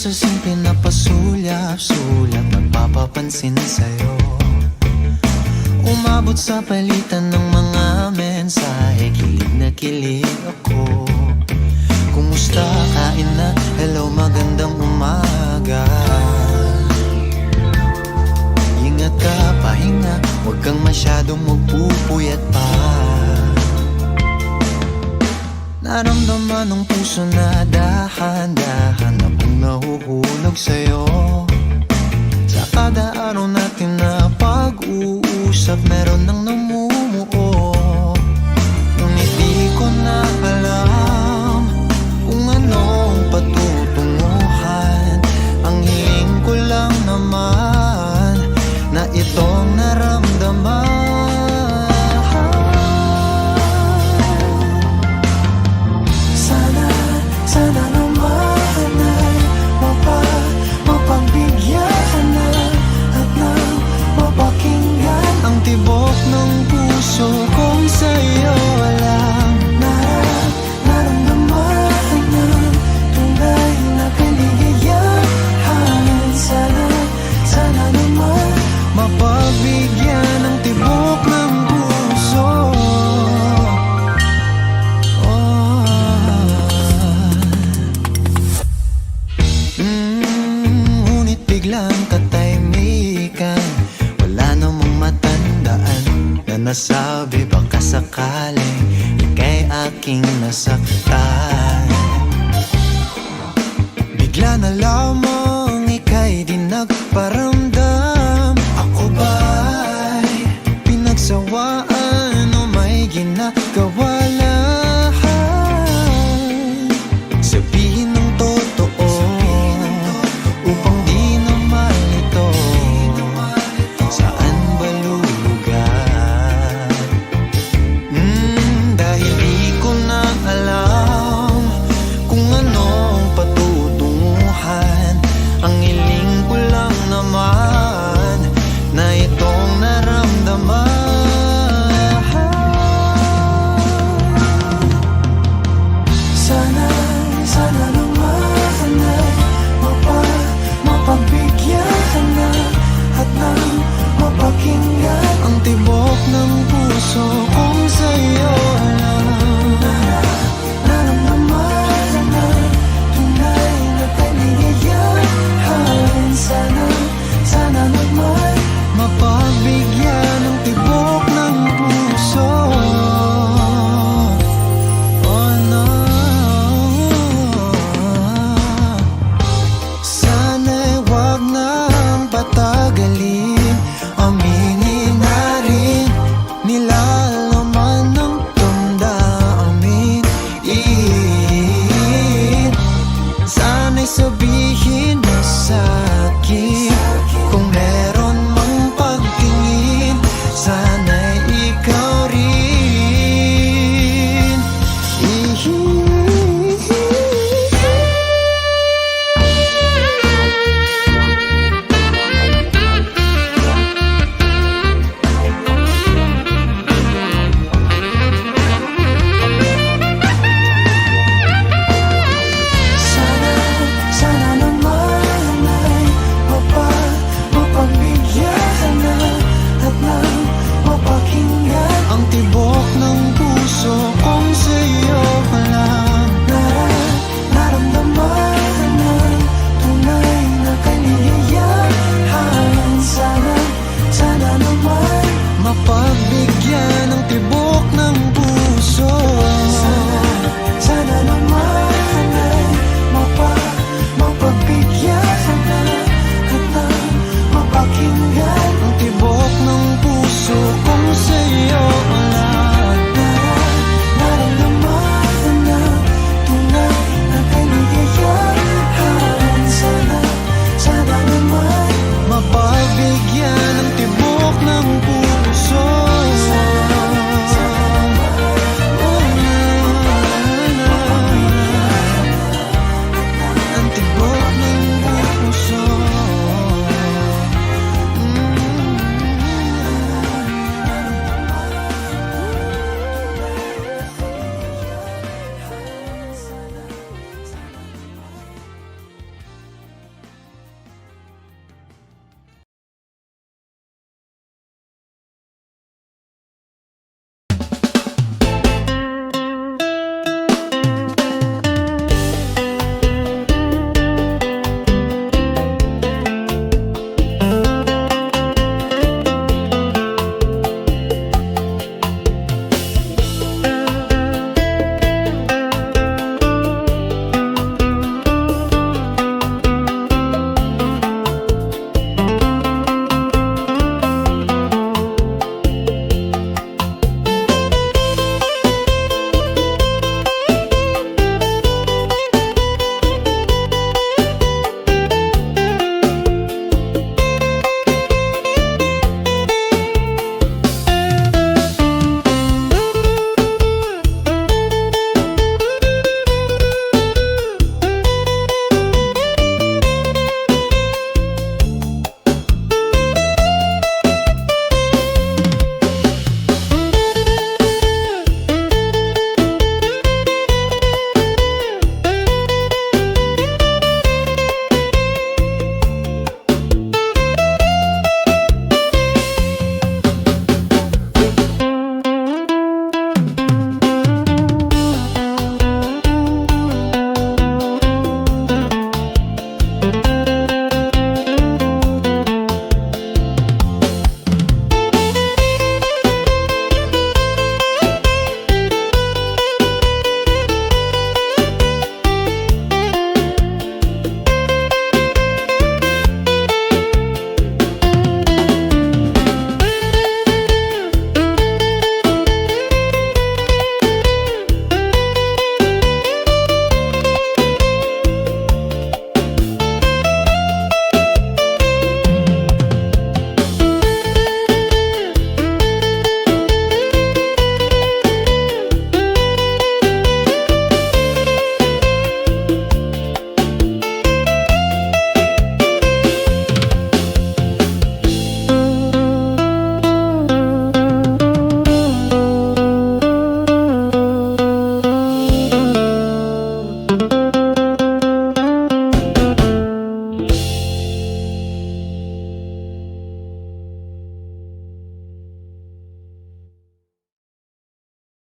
sa simpleng napasulyap-sulyap Nagpapapansin sa'yo. Umabot sa palitan ng mga mensahe Kilig na kilig ako. Nararamdaman ng puso na dahan-dahan Akong nahuhulog sa'yo. Sa kada araw natin na pag-uusap Meron nang namumuo. Ngunit di ko na alam para